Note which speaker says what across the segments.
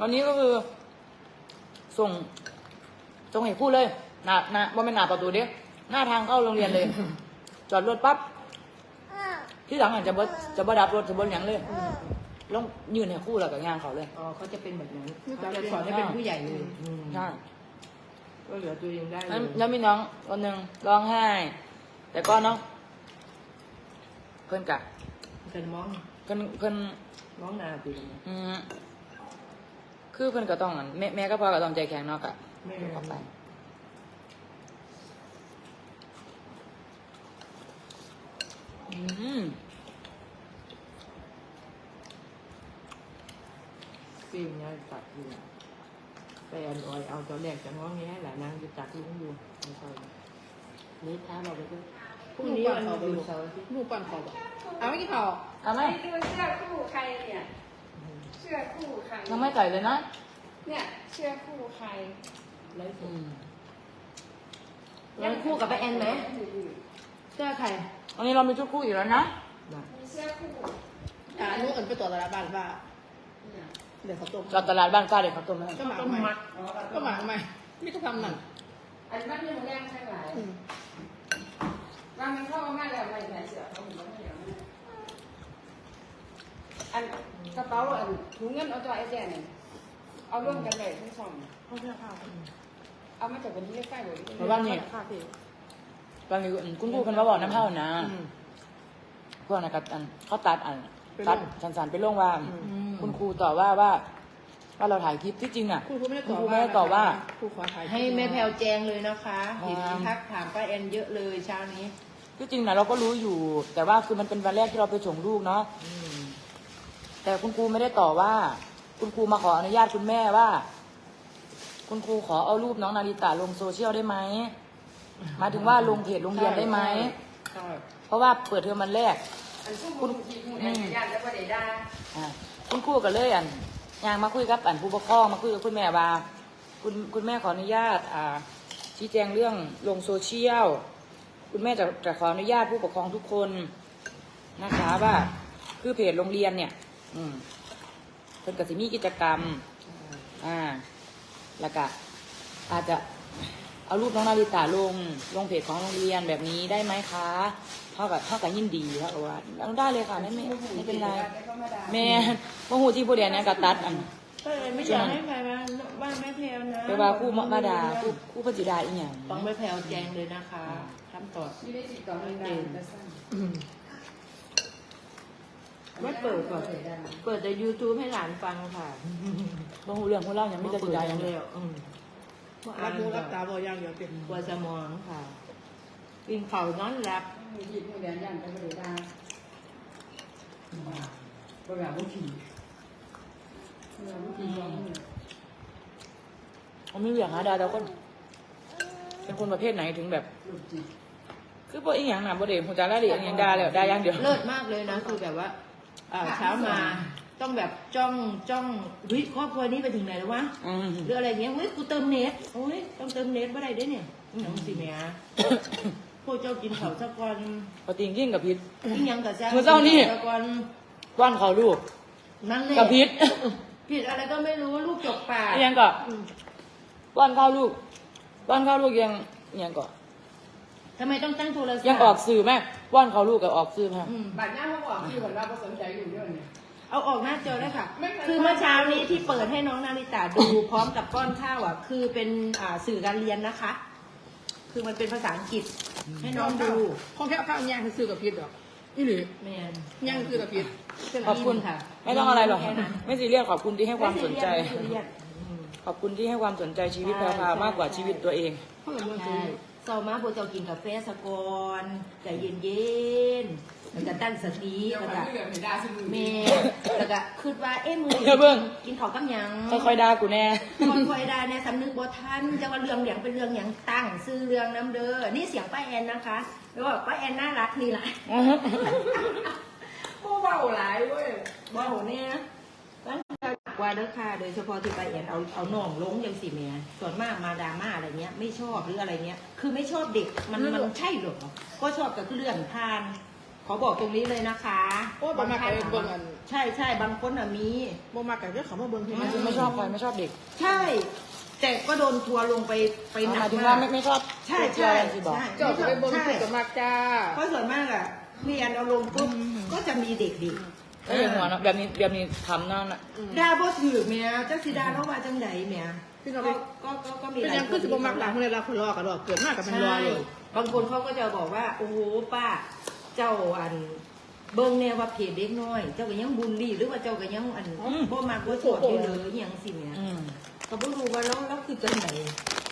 Speaker 1: วันนี้ก็คือ ส่งส่งให้คู่เลยหน้าหน้าว่าไม่หน้าประตูเด้หน้าทางเข้าโรงเรียนเลย จอดรถปั๊บที่หลังอาจจะบ่จะบ่ดับรถจะบ่หยังเลยลงยืนให้คู่แล้วกับงานเขาเลย
Speaker 2: อ๋อเขาจะเป็นแบบนั้นเขาจะสอนให้เป็นผู้ใหญ่เลยอืม
Speaker 1: ใช่
Speaker 2: ก็เหลือตัวเองได้เล
Speaker 1: แล้ว
Speaker 2: ย
Speaker 1: แล้วมีน้องคนหนึ่งร้องไห้ แต่ก็เนาะเพิ่นกะ
Speaker 2: เป็นมอง
Speaker 1: เพิ่นเพิ่น
Speaker 2: มองหนาตี
Speaker 1: อืม คือเพิ่นก็ต้องอั่นแม่แม่ก็พอก็ต้องใจแข็งเนาะกะ
Speaker 2: แม่
Speaker 1: ออกไปอืม
Speaker 2: ปีนเนี่ยตัดอยู่ไปอันออยเอาตอนแรกจะง้อแงหลายนางจะตัดลุงอยู่ไม่ค่อยนี่ท้าเราไปด้วยพรุ่งนี้วันหยุดเสาร์อาทิตย์
Speaker 3: หมูปั่นขอบอกเอาไม่กี่ขอ
Speaker 1: เอาไหม
Speaker 4: ไปดูเสื้อคู่ใครเนี่ย เสื้อคู่ใคร
Speaker 1: ยัง ไม่ใส่เลยนะ
Speaker 4: เนี่ยเสื้อคู่ใคร
Speaker 2: ไล่ส
Speaker 1: อื
Speaker 2: ด
Speaker 1: ม
Speaker 2: ยังคู่กับป้าแอนไหมเสื้อใคร
Speaker 1: วันนี้เรามีชุดคู่อีกแล้วนะ
Speaker 2: น่ะ
Speaker 4: มีเสื้อคู่
Speaker 3: อ่านุ่งเอิญไปตรวจตลาดบ้านว่าเดี๋ยวเขาต้ม
Speaker 1: จอดตลาดบ้านกล้าเด็กเขาวต้มแล้ว
Speaker 3: ก็หมาทำไมก็หมาทำไมไม่ต้องทำนั่น
Speaker 4: อันนั้นนี่มันแรงใช่ไหม
Speaker 3: อืม
Speaker 4: ว่ามันเข้ามาแล้วไม่ใส่เสื้อเขาผมก็ไม่เอาอันกระเป๋าอันถุงเงินเอาตัวไอ้แดงเนี่ยเอาร่วมกันเลยทั้งสอง
Speaker 3: เขาเพื่อข้าว
Speaker 4: เอามาจากวันที่ใกล้ๆเลย
Speaker 1: เพราะว่านี่
Speaker 3: ข้าวพี่
Speaker 1: บางทีคุณครูคนมาบอกน้ำเท่านะ
Speaker 2: อืม
Speaker 1: พวกนั้นก็อันเขาตัดอันตัดสันๆไปลงว่า
Speaker 2: อืม
Speaker 1: คุณครูต่อว่าว่า ว่าเราถ่ายคลิปที่จริงอะ
Speaker 3: ครูไม่ได้
Speaker 1: คุ
Speaker 3: ต
Speaker 1: ณ
Speaker 3: อบ
Speaker 1: ครูไม่ได้ตอบว่า
Speaker 3: ครูขอถ่าย
Speaker 2: ให้แม่แพลวแจงเลยนะคะ
Speaker 1: อ๋อ
Speaker 2: เห็นทักถามป้าแอนเยอะเลยเช้านี้
Speaker 1: ที่จริงนะเราก็รู้อยู่ แต่ว่าคือมันเป็นวันแรกที่เราไปส่งลูกเนาะ
Speaker 2: อืม
Speaker 1: แต่คุณครูไม่ได้ต่อว่า คุณครูมาขออนุญาตคุณแม่ว่า คุณครูขอเอารูปน้องนาริตาลงโซเชียลได้ไหมหมายถึงว่าลงเพจโรงเรียนได้ไหม
Speaker 2: ใช่
Speaker 1: เพราะว่าเปิดเทอมวันแรก
Speaker 4: อันสู้คุณทีคุณอันญาติแล้วก็ได้ได้
Speaker 1: อ่าคุณครูก็เลยอันยางมาคุยกับอันผู้ปกครองมาคุยกับคุณแม่ว่า คุณคุณแม่ขออนุญาตอ่าชี้แจงเรื่องลงโซเชียล คุณแม่จะจะขออนุญาตผู้ปกครองทุกคนนะคะว่าคือเพจโรงเรียนเนี่ย อืมเพิ่นก็สิมีกิจกรรม อ่า แล้วก็อาจจะเอารูปน้องนาริตาลง ลงเพจของโรงเรียนแบบนี้ได้ไหมคะเท่ากับเท่ากับยินดีครับว่าได้เลยค่ะไม่ไม่ไม่เป็นไร แม่พวกหูที่ผู้เดียนเนี่ยก็ตัดอัน
Speaker 2: ป้าแอนไม่อยากให้ใครมาบ้านแม่แพลวนะ
Speaker 1: ไปว่าคู่มามาดาคู่คู่พระจิดาอีหยัง
Speaker 2: ต้องแม่แพลวแจงเลยนะคะคำตอบ
Speaker 4: ไม่ได้ติดต่อไม่ได้แต่สั้น
Speaker 2: ไม่เปิดก่อนเปิดแต่ YouTube ให้หลานฟังค่ะ
Speaker 1: พวกหูเรื่องพวกเล่ายังไม่จะจิดายัง
Speaker 2: เล
Speaker 1: เลยย
Speaker 2: อืม
Speaker 3: รับรู้รับตาบอกอย่างเดียวเป็น
Speaker 2: กลัวสมองค่ะกินข้าวนอนหลับ
Speaker 4: มีหยิบมือเดียนยันไปไม่ได้บริหารบุทีบริหารบุทีของมือ
Speaker 1: เขาไม่อยากหาดาเราก็เป็นคนประเภทไหนถึงแบบ
Speaker 4: ลูกจิต
Speaker 1: คือพวกอีหยังน่ะบ่ได้ฮู้จักรายละเอียดอีหยังดาแล้วดาอย่างเดียว
Speaker 2: เลิศมากเลยนะ คือแบบว่าอ่า เช้ามาต้องแบบจ้องจ้องเฮ้ยครอบครัวนี้ไปถึงไหนแล้ววะ
Speaker 1: อืม
Speaker 2: หรืออะไรเงี้ยเฮ้ยกูเติมเน็ตโอ้ยต้องเติมเน็ตเมื่อไรได้เนี่ยน้องสิแม่พวกเจ้ากินข้าวสักก่อน
Speaker 1: ปกติยิ่งกับพิษ
Speaker 2: กินหยังกับจ้า
Speaker 1: มื้อเช้านี่
Speaker 2: สักก่อน
Speaker 1: ว่านเขาลูก
Speaker 2: นั่นเลย
Speaker 1: กับพิษ
Speaker 2: ผิดอะไรก็ไม่รู้ลูกจกปาก
Speaker 1: อีหยังก็ว่านเข้าลูกว่านเข้าลูกยังอีหยังก็
Speaker 2: ทำไมต้องตั้งโทรศัพท์
Speaker 1: ยังออกสื่อแม่ว่านเข้าลูกกับออกสื่อแม่
Speaker 2: อืม
Speaker 4: บัตรหน้าเขาบอกที่คนเราสนใจอยู่ด้วยเนี่ย
Speaker 2: เอาออกหน้าจอได้ค่ะ
Speaker 4: ไม่เคย
Speaker 2: คือเมื่อเช้านี้ที่เปิดให้น้องนาริตาดูพร้อมกับก้อนข้าวอะ คือเป็นอ่าสื่อการเรียนนะคะ คือมันเป็นภาษาอังกฤษ ให้น้องดู
Speaker 3: ของแค่ข้าวย่างคือซื้อกับพิษหรอกนี่หรือ
Speaker 2: แมน
Speaker 3: ย่างคือซื้อกับพิษ
Speaker 1: ขอบคุณ
Speaker 2: ค่ะ
Speaker 1: ไม่ต้องอะไรหรอก
Speaker 2: แค่นั้น
Speaker 1: ไม่ซีเรียสขอบคุณที่ให้ความสนใจ
Speaker 2: ไม่ซีเรียสอืม
Speaker 1: ขอบคุณที่ให้ความสนใจชีวิต
Speaker 2: ใช่
Speaker 1: แพรวพราว
Speaker 2: ใช่
Speaker 1: มากกว่า
Speaker 2: ใช่
Speaker 1: ชีวิตตัวเอง
Speaker 3: เขาเหมือนว่า
Speaker 2: ใช่ เซามาโบเจ้ากินกาแฟสะกอนใจเย็นเย็นๆแล้วก็ตั้งสติ
Speaker 4: เดี๋ยว
Speaker 2: แล้ว
Speaker 4: มัน
Speaker 2: ก็
Speaker 4: เหลือไม่ได้สมุน
Speaker 2: เมแล้วก็คิดว่าเอ๊ะมือ
Speaker 1: เดี๋ยวเบิ่ง
Speaker 2: กินข้าวกับหยัง
Speaker 1: ค่อยๆด่ากูแน่
Speaker 2: คนคอยได้ในสำนึกบ่ทันจะว่าเรื่องอย่างเป็นเรื่องอย่างตั้งซื้อเรื่องน้ำเด้อนี่เสียงป้าแอนนะคะแล้วบอกป้าแอนน่ารักนี่แหละ
Speaker 4: โมเบาหลายเว้ย
Speaker 2: บ่โหเนี่ยตั้งใจ กว่าเด้อค่ะ โดยเฉพาะที่ป้าแอนเอาเอาน้องลงยังสิแม่ส่วนมากมาดราม่าอะไรเงี้ยไม่ชอบหรืออะไรเงี้ย คือไม่ชอบเด็กมันมันใช่เหรอก็ชอบกับเรื่องผ่าน ขอบอกตรงนี้เลยนะคะ
Speaker 3: โอ้ยบ่มาไก่เบิ่งอัน
Speaker 2: ใช่ใช่บางคนอะมี
Speaker 3: บ่มาไก่เรื่องเขามาเบิ่งที่
Speaker 1: มัน
Speaker 3: มัน
Speaker 1: ไม่ชอบใครไม่ชอบเด็ก
Speaker 2: ใช่ แต่ก็โดนทัวร์ลงไปไปห
Speaker 1: ห
Speaker 2: นั
Speaker 1: มาย
Speaker 2: ก
Speaker 1: ถึงว่าไม่
Speaker 2: มาก
Speaker 1: ไม่ชอบ
Speaker 2: ใช่ใช่
Speaker 1: ที่บอก
Speaker 2: ใช่
Speaker 3: เจ้าจะไปเบิ่งที่กับมากจ้า
Speaker 2: เพราะส่วนมากอะพี่แอนเอาลงปุ๊บก็จะมีเด็ก
Speaker 1: ก็อย่างหัวเนอะแบบนี้แบบนี้ทำนั่นอะ
Speaker 2: ดาบ่ถือเมียจักสิดาเนาะว่าจังไดเมีย
Speaker 3: พี่น้อง
Speaker 2: ก็ก็ก็ก็มี
Speaker 3: เป็นยังคือสิบมักหลานคนใดหลานคนรอกันดอกเกิดมากกับเป็นรอ
Speaker 2: ใช่
Speaker 3: เลย
Speaker 2: บางคนเขาก็จะบอกว่าโอ้โหป้า เจ้าอัน เบิ่งแน่ว่าเพจเด็กน้อย เจ้าก็ยังบูลลี่หรือว่าเจ้าก็ยังอันบ่มักบ่ชอบอยู่เลยอหยังสิเมีย
Speaker 1: อืม
Speaker 2: เขาบ่รู้ว่าแล้วแล้วคือจังได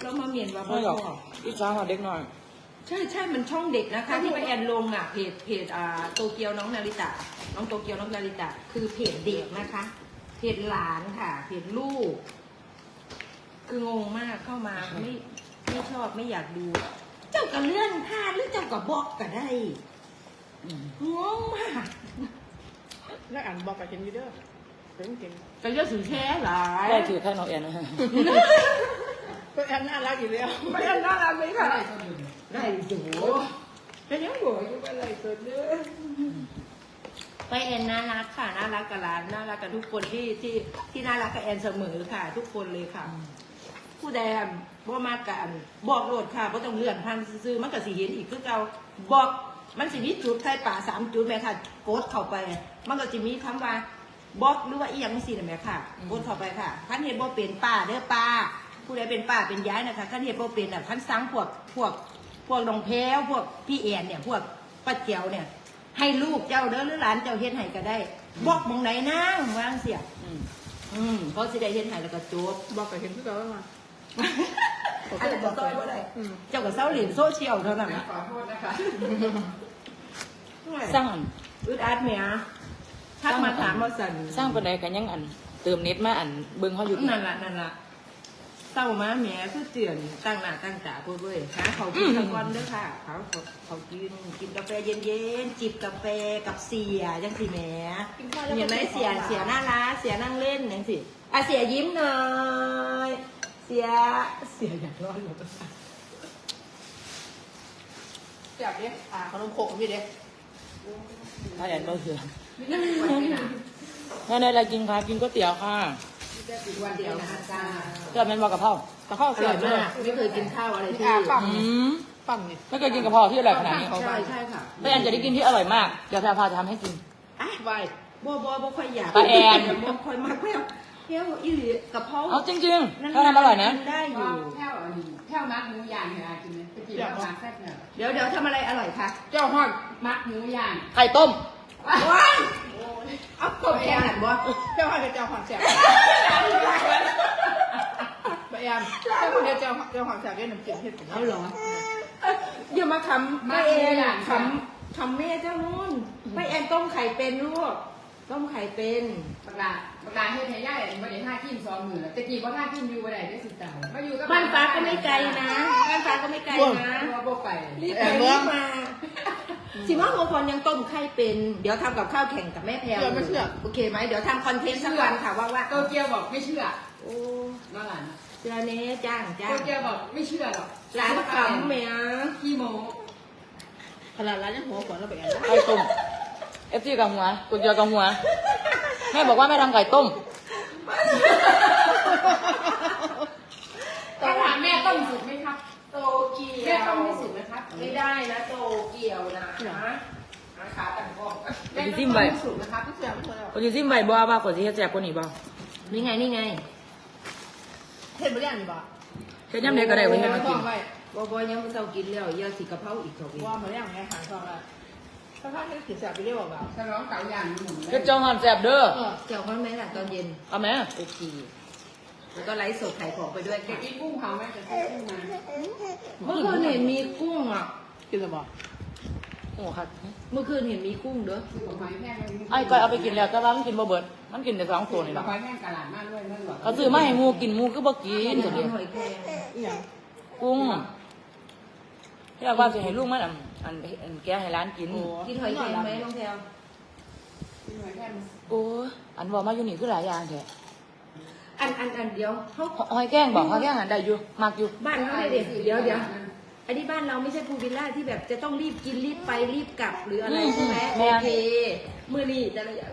Speaker 2: แล้วมาเมียนว่าบ่
Speaker 1: ไม่หรอก
Speaker 2: ชอบ
Speaker 1: อีจ้าหัวเด็กหน่อย
Speaker 2: ใช่ใช่มันช่องเด็กนะคะที่ไปแอนลงอะเพจเพจอ่าโตเกียวน้องนาริตะน้องโตเกียวน้องนาริตะคือเพจเด็กนะคะ เพจหลานค่ะ เพจลูก คืองงมากเข้ามาไม่ไม่ชอบไม่อยากดู เจ้าก็เลื่อนพลาดหรือเจ้าก็บล็อกก็ได้
Speaker 1: อืม
Speaker 2: งงมาก
Speaker 3: แล้วอ่านบอกกับเห็นอยู่เด้อเห็นเก่ง
Speaker 2: ก็จะถือแค่หลาย
Speaker 1: ได้ถือแค่น้องแอนนะฮะ
Speaker 3: ก็แอนน่ารักอยู่แล้ว
Speaker 2: ไม่อันน่ารักไหมคะ
Speaker 4: ได้ก็ดู
Speaker 2: ได้ดูก็ยังบอกอยู่ว่าอะไรเกิดเรื่องไปแอนน่ารักค่ะน่ารักกับหลานน่ารักกับทุกคนที่ที่ที่น่ารักกับแอนเสมอค่ะ ทุกคนเลยค่ะ ผู้ใดบ่มากันบอกโลดค่ะบ่ต้องเลื่อนพันซื้อๆมันก็สิเห็นอีกคือเก่าบอกมันสิมีจุดไทยป่าสามจุดแม่ค่ะกดเข้าไป มันก็สิมีคำว่าบอกหรือว่าอีหยังสิน่ะแม่ค่ะกดเข้าไปค่ะคันเฮ็ดบ่เป็นป้าเด้อป้า ผู้ใดเป็นป้าเป็นย้ายนะคะคันเฮ็ดบ่เป็นน่ะคันสังพวกพวกพวกน้องแพ้วพวกพี่แอนเนี่ยพวกป้าเจียวเนี่ย ให้ลูกเจ้าเด้อหรือหลานเจ้าเฮ็ดให้ก็ได้บอกหมองไหนนางวางเสีย
Speaker 1: อืม
Speaker 2: อืมเขาสิได้เฮ็ดให้แล้วก็จบ
Speaker 3: บอกกับเห็นคือเขาว่า
Speaker 2: อันนี้บอกซอยบ่ได้
Speaker 3: อืม
Speaker 2: เจ้ากับเสาเหรียญโซเชียลเท่านั้นนะ
Speaker 4: ขอโทษนะคะ
Speaker 1: สร้างอัน
Speaker 2: อึดอัดเมียทักมาถามว่าสัน
Speaker 1: สร้างปันไดกันยังอัน เติมเน็ตมาอันเบิ่งเขาอยู่
Speaker 2: นั่นละนั่นละ เศร้ามาเมียคือเตือนตั้งหน้าตั้งตาพูดเว้ยหาเขากินทั้งวันเด้อค่ะเขาเขากินกินกาแฟเย็นๆจิบกาแฟกับเสียจังสิแหมเห็นไหมเสียเสียน่ารักเสียนั่งเล่นจังสิอะเสียยิ้มหน่อยเสียเสียอยากร้อดหรอ
Speaker 3: จับดิอ่าขนมโคกพี่เด้
Speaker 1: ถ้าแอนก็คือ
Speaker 4: ไม่ได้ป่วยนะ
Speaker 1: ถ้าในอะไรกินค่ะกินก๋วยเตี๋ยวค่ะ
Speaker 4: วันเดียวนะจ้า
Speaker 1: เจะเป็นบอกกับเผา
Speaker 3: แต่ข้าว
Speaker 2: อ
Speaker 3: เสี
Speaker 2: ร่
Speaker 3: ย
Speaker 2: อย
Speaker 3: มามา
Speaker 2: กกไม่เคยกินข้าวอะไรที่
Speaker 3: อ่าปั๊ม
Speaker 1: อืม
Speaker 3: ปั๊มนี่
Speaker 1: ไม่เคยกินกะเพราที่อร่อยขนาดนี้
Speaker 2: ใช่ใช่ค่ะ
Speaker 1: แม่แอนจะได้กินที่อร่อยมาก เดี๋ยวแพรพาจะทำให้กิน
Speaker 2: อะ
Speaker 3: ไหว
Speaker 2: บ่บ่บ่ค่อยอยาก
Speaker 1: ป้าแอน
Speaker 2: บ่ค่อยมากเพี้ยวเพี้ยวอีหลีกะเพรา
Speaker 1: เอาจริงๆถ้าทำอร่อยนะ
Speaker 2: ได้อ
Speaker 4: ก็
Speaker 2: ยู่
Speaker 4: แค่วอันนี้แค่วมัดหมูย่างเนี่ยกินไหมไปกินแล้วมาแซ่บเนี่ย
Speaker 2: เดี๋ยวเดี๋ยวทำอะไรอร่อยคะ
Speaker 3: เจ้าฮอด
Speaker 4: มัดหมูย่าง
Speaker 1: ไข่ต้ม
Speaker 2: ว้ายเอากบแค่หันบ่
Speaker 3: เจ้าฮอดกับเจ้าฮอดแสบไปแอนเจ้าคนเดียวเจ้าเจ้าฮอดแสบได้น้ำจิ้มเฮ็ดผม
Speaker 2: เอาเหรออย่ามาทำแม่เองทำทำแม่เจ้านู่นแม่แอนต้มไข่เป็นลูกต้มไข่เป็น
Speaker 4: ปากลาปากลาเฮ็ดให้ย่ายบ่ได้ท่าขี้มซ้อมมือแต่กี้บ่ท่าขี้มอยู่บ่ได้ได้สิตายมาอยู่กับ
Speaker 2: บ้านฟ้าก็ไม่ไกลนะบ้านฟ้าก็ไม่ไกลนะ
Speaker 4: บ่บ่ไป
Speaker 2: รีบไปรีบมา สิว่าโมพรยังต้มไข่เป็น เดี๋ยวทำกับข้าวแข่งกับแม่แพรวโอเคไหมเดี๋ยวทำคอนเทนต์สักวันค่ะว่าว่า
Speaker 4: โตเกียวบอกไม่เชื่อ
Speaker 2: โอ้
Speaker 4: นั่นแหละ
Speaker 2: เจอเนี้จ้างจ้า
Speaker 4: โต
Speaker 2: ง
Speaker 4: เกียวบอกไม่เชื่อหรอก
Speaker 2: ร้านขำเมีย
Speaker 4: ขี้โม
Speaker 3: ขนาดร้านยังหัวขวัญเราไปแอน
Speaker 1: ไข่ต้มเอฟซีกับหัวกุญเจียวกับหัวแม่บอกว่าแม่ทำไข่ต้ม
Speaker 4: ถ้าถามแม่ต้มสุกไหมครับ
Speaker 2: โตเกียว
Speaker 4: แม่ต้มไม่สุกไหมครับ
Speaker 2: ไม่ได้นะโตเกี ยวนะขาตังกอง
Speaker 4: แม่ต้มไม่สุกนะครับ
Speaker 3: เสียไม่เคยเอา
Speaker 1: คนอยู่ซิมใบบัวบ้าคนที่เฮ็ดแซ่บกว่านี้บ่
Speaker 2: นี่ไงนี่ไง
Speaker 3: เฮ็ดบ่ได้นี่บ่
Speaker 1: เฮ็ดยำเด็กก็ได้ไว้ให้มากิน
Speaker 3: ไว้
Speaker 2: บอบอยยังไม่เจ้ากินแล้วยาสีกะเพราอีกเขาอีก
Speaker 3: ว่ามาแล้วไงหางทองอะถ้าถ้าให้กินแสบไปเรียกว่าแบบ
Speaker 4: ฉลองเก่าอย่างหนุ่ม
Speaker 1: เฮ็ดจ้องหอนแซ่บเด้อ
Speaker 3: เออ
Speaker 2: เจ้าเขาไหมล่ะตอนเย็น
Speaker 1: เอาไหม
Speaker 2: โอเคแล้วก็ไลฟ์สดขายของไปด้วย
Speaker 4: เด็ก
Speaker 2: ค่ะ
Speaker 4: กินกุ้งเผาไหมจะซื้อกุ้งมา
Speaker 2: เมื่อคืนเห็นมีกุ้งอะ
Speaker 3: กินแล้ว บ่
Speaker 1: โอ้ครับ
Speaker 2: เมื่อคืนเห็นมีกุ้งเด้อ
Speaker 4: ซื้อของหอยแพง
Speaker 1: ไอ้ก้อยเอาไปกินแล้วแต่ว่ามันกินบ่เบิดมันกินแต่สองตัวนี่
Speaker 4: ห
Speaker 1: ล่ะ
Speaker 4: อยแพงกะหล่ำมากด้วยเมื่อหลอด
Speaker 1: เขาซื้อมาให้หมูกินหมูคือบ่กิน
Speaker 2: อ
Speaker 1: จั
Speaker 2: ยาก
Speaker 1: ง
Speaker 2: กิ
Speaker 1: เดี
Speaker 2: น
Speaker 1: ยว
Speaker 2: หอยแครง
Speaker 3: อีหยัง
Speaker 1: กุ้งที่ว่าสิให้ลูกมันอันอันอันแกะให้ร้านกิน
Speaker 3: โอ้
Speaker 2: กินหอยแครงไหมน้องแพลว
Speaker 4: ซื้อหอยแพง
Speaker 1: โอ้ยอันบอกมาอยู่นี่คือหลายอย่างแท้
Speaker 2: อันอันอันเดียวเขา
Speaker 1: หอยแกงบอกหอยแกงอันได้อยู่มักอยู่
Speaker 2: บ้านเขาเลยเด็กเดี๋ยวเดี๋ยว อันนี้บ้านเราไม่ใช่พูลวิลล่าที่แบบจะต้องรีบกินรีบไปรีบกลับหรืออะไร
Speaker 1: อืม
Speaker 2: ใช่ไหม
Speaker 1: แม่
Speaker 2: โอเคมือนี่จะระยะ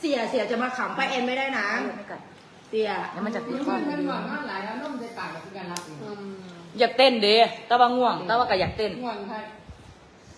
Speaker 2: เสียเสียจะมาขำไปาแอนไม่ได้นะ
Speaker 1: ไม่กัด
Speaker 2: เสีย
Speaker 1: แล้วมันจะติ
Speaker 4: มั
Speaker 1: ด
Speaker 4: น
Speaker 1: ข้อ
Speaker 4: มันหวานมากหลายแล้วนมใส่ปากกับคือการรับเอง
Speaker 3: อืม
Speaker 1: อยากเต้นเด้แต่ว่าง่วงแต่ว่าก็อยากเต้น
Speaker 4: ง่วงค่ะ